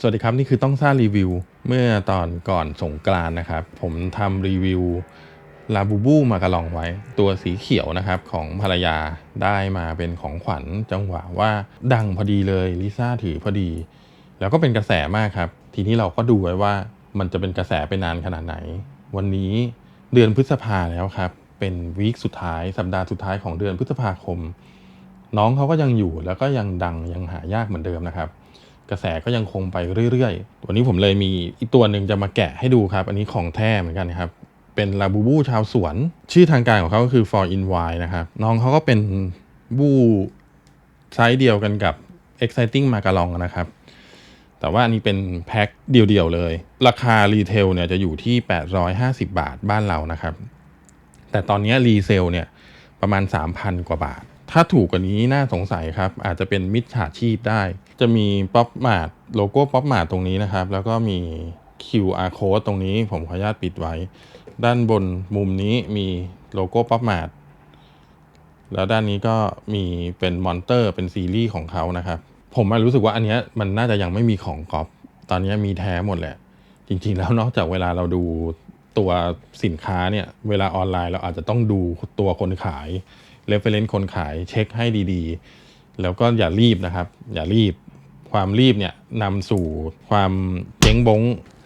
สวัสดีครับ นี่คือต้องซ่ารีวิว เมื่อตอนก่อนสงกรานต์นะครับ ผมทำรีวิวลาบูบูมากระลองไว้ ตัวสีเขียวนะครับของภรรยาได้มาเป็นของขวัญจังหวะว่าดังพอดีเลยลิซ่าถือพอดี แล้วก็เป็นกระแสมากครับ ทีนี้เราก็ดูไว้ว่ามันจะเป็นกระแสไปนานขนาดไหน วันนี้เดือนพฤษภาแล้วครับ เป็นวีคสุดท้ายสัปดาห์สุดท้ายของเดือนพฤษภาคม น้องเขาก็ยังอยู่แล้วก็ยังดังยังหายากเหมือนเดิมนะครับ กระแสก็ยังคงไปเรื่อยๆวันนี้ผมเลยมีอีกตัวหนึ่งจะมาแกะให้ดูครับ อันนี้ของแท้เหมือนกันครับ เป็นลาบูบูชาวสวน ชื่อทางการของเขาก็คือ for in y นะครับ น้องเขาก็เป็นบูไซส์เดียวกันกับ exciting มากาลองนะครับ แต่ว่าอันนี้เป็นแพ็คเดียวๆเลย ราคารีเทลเนี่ยจะอยู่ที่ 850 บาทบ้านเรานะครับ แต่ตอนนี้รีเซลเนี่ยประมาณ 3,000 กว่าบาท ถ้าถูกกว่านี้น่าสงสัยครับ อาจจะเป็นมิจฉาชีพได้ จะมีป๊อปมาดโลโก้ป๊อปมาดตรงนี้นะครับ แล้วก็มี QR code ตรงนี้ผมขออนุญาตปิดไว้ ด้านบนมุมนี้มีโลโก้ป๊อปมาดแล้วด้านนี้ก็มีเป็นมอนเตอร์เป็นซีรีส์ของเขานะครับ ผมรู้สึกว่าอันนี้มันน่าจะยังไม่มีของกอปตอนนี้มีแท้หมดแหละ จริงๆแล้วนอกจากเวลาเราดูตัวสินค้าเนี่ยเวลาออนไลน์เราอาจจะต้องดูตัวคนขายเรฟเฟรนซ์คนขายเช็คให้ดีๆ แล้วก็อย่ารีบนะครับ อย่ารีบ ความรีบเนี่ยนำสู่ความเจ๊งบง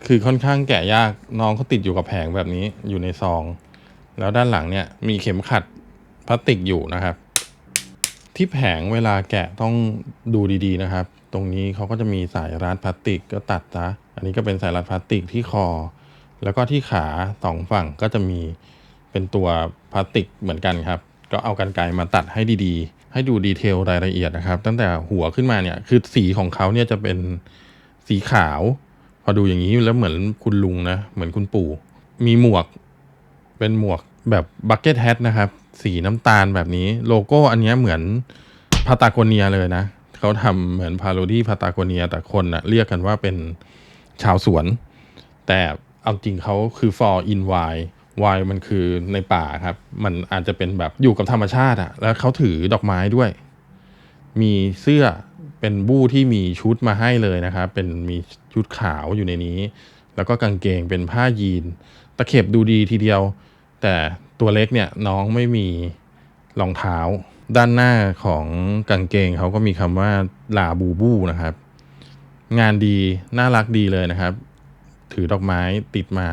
คือค่อนข้างแกะยากน้องเขาติดอยู่กับแผงแบบนี้อยู่ในซอง แล้วด้านหลังเนี่ยมีเข็มขัดพลาสติกอยู่นะครับ ที่แผงเวลาแกะต้องดูดีๆนะครับ ตรงนี้เขาก็จะมีสายรัดพลาสติกก็ตัดซะอันนี้ก็เป็นสายรัดพลาสติกที่คอ แล้วก็ที่ขาสองฝั่งก็จะมีเป็นตัวพลาสติกเหมือนกันครับ ก็เอากันไกรมาตัดให้ดีๆ ให้ดูดีเทลรายละเอียดนะครับ ตั้งแต่หัวขึ้นมาเนี่ย คือสีของเขาเนี่ยจะเป็นสีขาว พอดูอย่างนี้แล้วเหมือนคุณลุงนะ เหมือนคุณปู่ มีหมวก เป็นหมวกแบบบักเก็ตแฮทนะครับ สีน้ำตาลแบบนี้ โลโก้อันนี้เหมือนพาตาโกเนียเลยนะ เขาทำเหมือนพาโรดี้พาตาโกเนีย แต่คนนะเรียกกันว่าเป็นชาวสวน แต่เอาจริงเขาคือ for in y y มันคือในป่าครับ มันอาจจะเป็นแบบอยู่กับธรรมชาติอะแล้วเขาถือดอกไม้ด้วย มีเสื้อเป็นบู้ที่มีชุดมาให้เลยนะครับ เป็นมีชุดขาวอยู่ในนี้ แล้วก็กางเกงเป็นผ้ายีน ตะเข็บดูดีทีเดียว แต่ตัวเล็กเนี่ยน้องไม่มีรองเท้า ด้านหน้าของกางเกงเขาก็มีคำว่าลาบูบูนะครับ งานดีน่ารักดีเลยนะครับ ถือดอกไม้ติดมา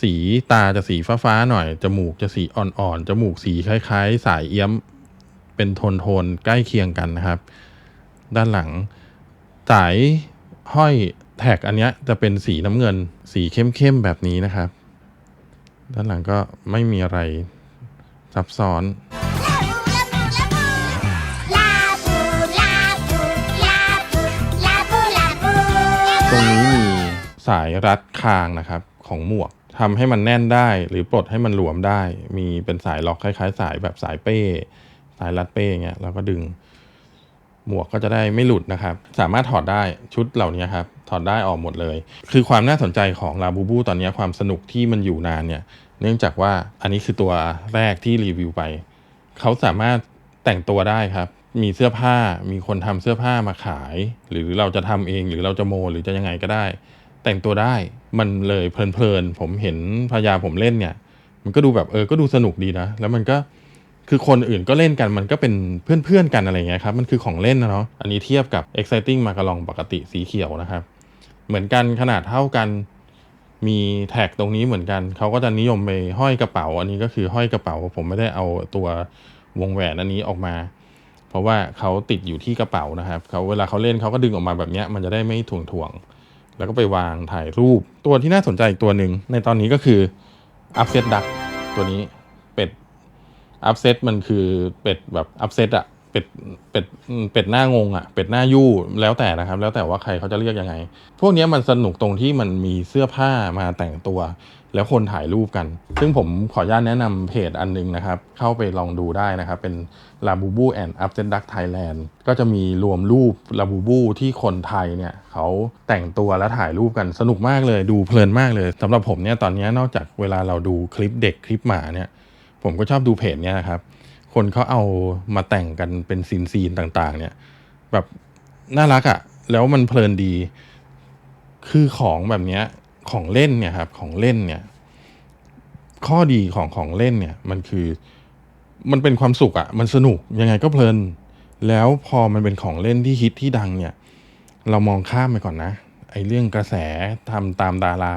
สีตาจะสีฟ้าๆหน่อย จมูกจะสีอ่อนๆ จมูกสีคล้ายๆ สายเอี้ยม เป็นโทนๆใกล้เคียงกันนะครับ ด้านหลัง สายห้อยแท็กอันนี้จะเป็นสีน้ำเงิน สีเข้มๆ แบบนี้นะครับ ด้านหลังก็ไม่มีอะไรซับซ้อนตรงนี้มีสายรัดคางนะครับของหมวก ทำให้มันแน่นได้ หรือปลดให้มันหลวมได้ มีเป็นสายล็อกคล้ายๆ สายแบบสายเป้ สายรัดเป้เงี้ยแล้วก็ดึง หมวกก็จะได้ไม่หลุดนะครับ สามารถถอดได้ชุดเหล่านี้ครับ ถอดได้ออกหมดเลย คือความน่าสนใจของลาบูบูตอนนี้ความสนุกที่มันอยู่นานเนี่ย เนื่องจากว่าอันนี้คือตัวแรกที่รีวิวไป เขาสามารถแต่งตัวได้ครับมีเสื้อผ้ามีคนทำเสื้อผ้ามาขาย หรือเราจะทำเองหรือเราจะโม หรือจะยังไงก็ได้ แต่งตัวได้ มันเลยเพลินๆ ผมเห็นพายาผมเล่นเนี่ย มันก็ดูแบบเออ ก็ดูสนุกดีนะ แล้วมันก็คือคนอื่นก็เล่นกันมันก็เป็นเพื่อนๆกันอะไรเงี้ยครับ มันคือของเล่นนะเนาะ อันนี้เทียบกับ exciting มากระลองปกติสีเขียวนะครับ เหมือนกันขนาดเท่ากัน มีแท็กตรงนี้เหมือนกัน เขาก็จะนิยมไปห้อยกระเป๋า อันนี้ก็คือห้อยกระเป๋า ผมไม่ได้เอาตัววงแหวนอันนี้ออกมา เพราะว่าเขาติดอยู่ที่กระเป๋านะครับเขาเวลาเขาเล่นเขาก็ดึงออกมาแบบนี้มันจะได้ไม่ถ่วงถ่วงๆ แล้วก็ไปวางถ่ายรูป ตัวที่น่าสนใจอีกตัวหนึ่งในตอนนี้ก็คืออัพเซตดักตัวนี้เป็ดอัพเซตมันคือเป็ดแบบอัพเซตอะเป็ดเป็ดเป็ดหน้างงอะเป็ดหน้ายู่ แล้วแต่นะครับ แล้วแต่ว่าใครเขาจะเรียกยังไง พวกนี้มันสนุกตรงที่มันมีเสื้อผ้ามาแต่งตัว แล้วคนถ่ายรูปกัน ซึ่งผมขออนุญาตแนะนำเพจอันหนึงนะครับ เข้าไปลองดูได้นะครับ เป็น l a b u b u and u p s e t Duck Thailand ก็จะมีรวมรูป l a b u b u ที่คนไทยเนี่ยเขาแต่งตัวและถ่ายรูปกันสนุกมากเลยดูเพลินมากเลยสำหรับผมเนี่ยตอนนี้นอกจากเวลาเราดูคลิปเด็กคลิปหมาเนี่ย ผมก็ชอบดูเพจเนี่ยนะครับ คนเขาเอามาแต่งกันเป็นซีนๆต่างๆ เนี่ย แบบน่ารักอะ่ะแล้วมันเพลินดี คือของแบบเนี้ย ของเล่นเนี่ยครับของเล่นเนี่ยข้อดีของของเล่นเนี่ยมันคือมันเป็นความสุขอะ่ะมันสนุกยังไงก็เพลิน แล้วพอมันเป็นของเล่นที่ฮิตที่ดังเนี่ย เรามองข้ามไปก่อนนะไอ้เรื่องกระแสทำตามดารา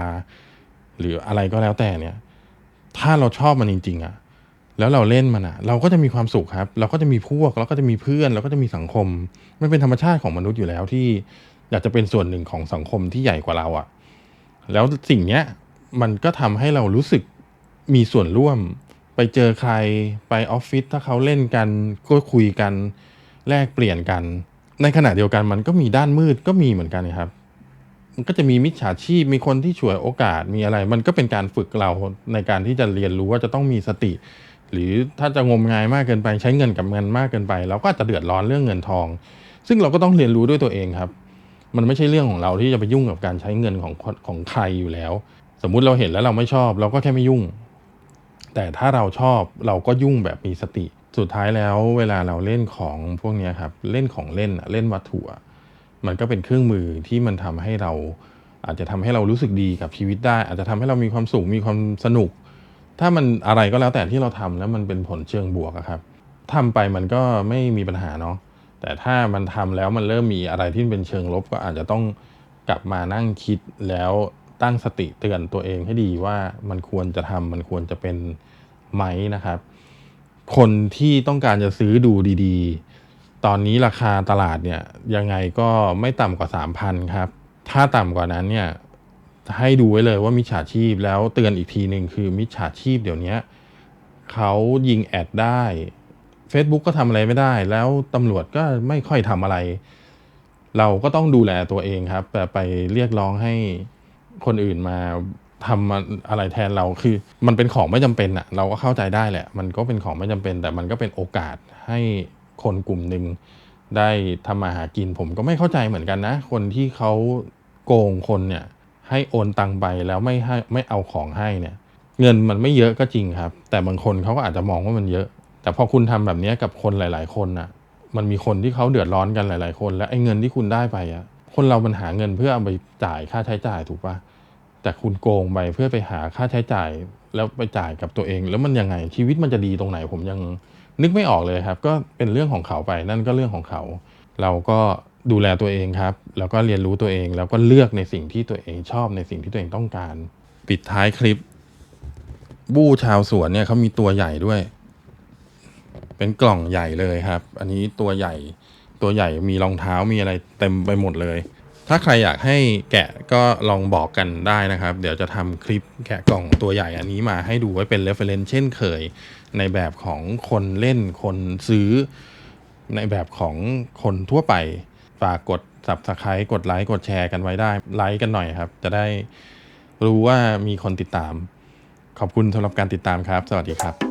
หรืออะไรก็แล้วแต่เนี่ย ถ้าเราชอบมันจริง ๆอะ่ะแล้วเราเล่นมันอะ่ะ เราก็จะมีความสุขครับ เราก็จะมีพวกเราก็จะมีเพื่อน เราก็จะมีสังคม มันเป็นธรรมชาติของมนุษย์อยู่แล้วที่อยากจะเป็นส่วนหนึ่งของสังคมที่ใหญ่กว่าเราอะ่ะ แล้วสิ่งเนี้ยมันก็ทำให้เรารู้สึกมีส่วนร่วม ไปเจอใครไปออฟฟิศถ้าเขาเล่นกันก็คุยกันแลกเปลี่ยนกัน ในขณะเดียวกันมันก็มีด้านมืดก็มีเหมือนกันครับ มันก็จะมีมิจฉาชีพมีคนที่ฉวยโอกาสมีอะไร มันก็เป็นการฝึกเราในการที่จะเรียนรู้ว่าจะต้องมีสติ หรือถ้าจะงมงายมากเกินไปใช้เงินกับเงินมากเกินไป เราก็อาจจะเดือดร้อนเรื่องเงินทอง ซึ่งเราก็ต้องเรียนรู้ด้วยตัวเองครับ มันไม่ใช่เรื่องของเราที่จะไปยุ่งกับการใช้เงินของของใครอยู่แล้ว สมมุติเราเห็นแล้วเราไม่ชอบ เราก็แค่ไม่ยุ่ง แต่ถ้าเราชอบเราก็ยุ่งแบบมีสติ สุดท้ายแล้วเวลาเราเล่นของพวกนี้ครับเล่นของเล่นเล่นวัตถุมันก็เป็นเครื่องมือที่มันทำให้เราอาจจะทำให้เรารู้สึกดีกับชีวิตได้ อาจจะทำให้เรามีความสุขมีความสนุก ถ้ามันอะไรก็แล้วแต่ที่เราทำแล้วมันเป็นผลเชิงบวกครับทำไปมันก็ไม่มีปัญหาเนาะ แต่ถ้ามันทำแล้วมันเริ่มมีอะไรที่เป็นเชิงลบก็อาจจะต้องกลับมานั่งคิดแล้วตั้งสติเตือนตัวเองให้ดีว่ามันควรจะทำมันควรจะเป็นไหมนะครับ คนที่ต้องการจะซื้อดูดีๆ ตอนนี้ราคาตลาดเนี่ยยังไงก็ไม่ต่ำกว่า 3,000 ครับ ถ้าต่ำกว่านั้นเนี่ยให้ดูไว้เลยว่ามิจฉาชีพแล้วเตือนอีกทีหนึ่งคือมิจฉาชีพเดี๋ยวนี้เขายิงแอดได้ Facebook ก็ทำอะไรไม่ได้ แล้วตำรวจก็ไม่ค่อยทำอะไร เราก็ต้องดูแลตัวเองครับ แต่ไปเรียกร้องให้คนอื่นมาทำอะไรแทนเราคือ มันเป็นของไม่จำเป็นอะเราก็เข้าใจได้แหละ มันก็เป็นของไม่จำเป็น แต่มันก็เป็นโอกาสให้คนกลุ่มหนึ่งได้ทำมาหากินผมก็ไม่เข้าใจเหมือนกันนะ คนที่เขาโกงคนเนี่ย ให้โอนตังไปแล้วไม่ให้ไม่เอาของให้เนี่ย เงินมันไม่เยอะก็จริงครับ แต่บางคนเขาก็อาจจะมองว่ามันเยอะ แต่พอคุณทำแบบนี้กับคนหลาย ๆ คนน่ะ มันมีคนที่เขาเดือดร้อนกันหลาย ๆ คน และไอ้เงินที่คุณได้ไปอะคนเรามันหาเงินเพื่อเอาไปจ่ายค่าใช้จ่ายถูกปะแต่คุณโกงไปเพื่อไปหาค่าใช้จ่ายแล้วไปจ่ายกับตัวเอง แล้วมันยังไงชีวิตมันจะดีตรงไหนผมยังนึกไม่ออกเลยครับ ก็เป็นเรื่องของเขาไปนั่นก็เรื่องของเขา เราก็ดูแลตัวเองครับ แล้วก็เรียนรู้ตัวเอง แล้วก็เลือกในสิ่งที่ตัวเองชอบในสิ่งที่ตัวเองต้องการ ปิดท้ายคลิป บู้ชาวสวนเนี่ยเขามีตัวใหญ่ด้วย เป็นกล่องใหญ่เลยครับ อันนี้ตัวใหญ่ตัวใหญ่มีรองเท้ามีอะไรเต็มไปหมดเลย ถ้าใครอยากให้แกะก็ลองบอกกันได้นะครับ เดี๋ยวจะทำคลิปแกะกล่องตัวใหญ่อันนี้มาให้ดูไว้เป็น reference เช่นเคย ในแบบของคนเล่นคนซื้อ ในแบบของคนทั่วไปฝากกด subscribe กดไลค์กดแชร์กันไว้ได้ไลค์กันหน่อยครับ จะได้รู้ว่ามีคนติดตาม ขอบคุณสำหรับการติดตามครับ สวัสดีครับ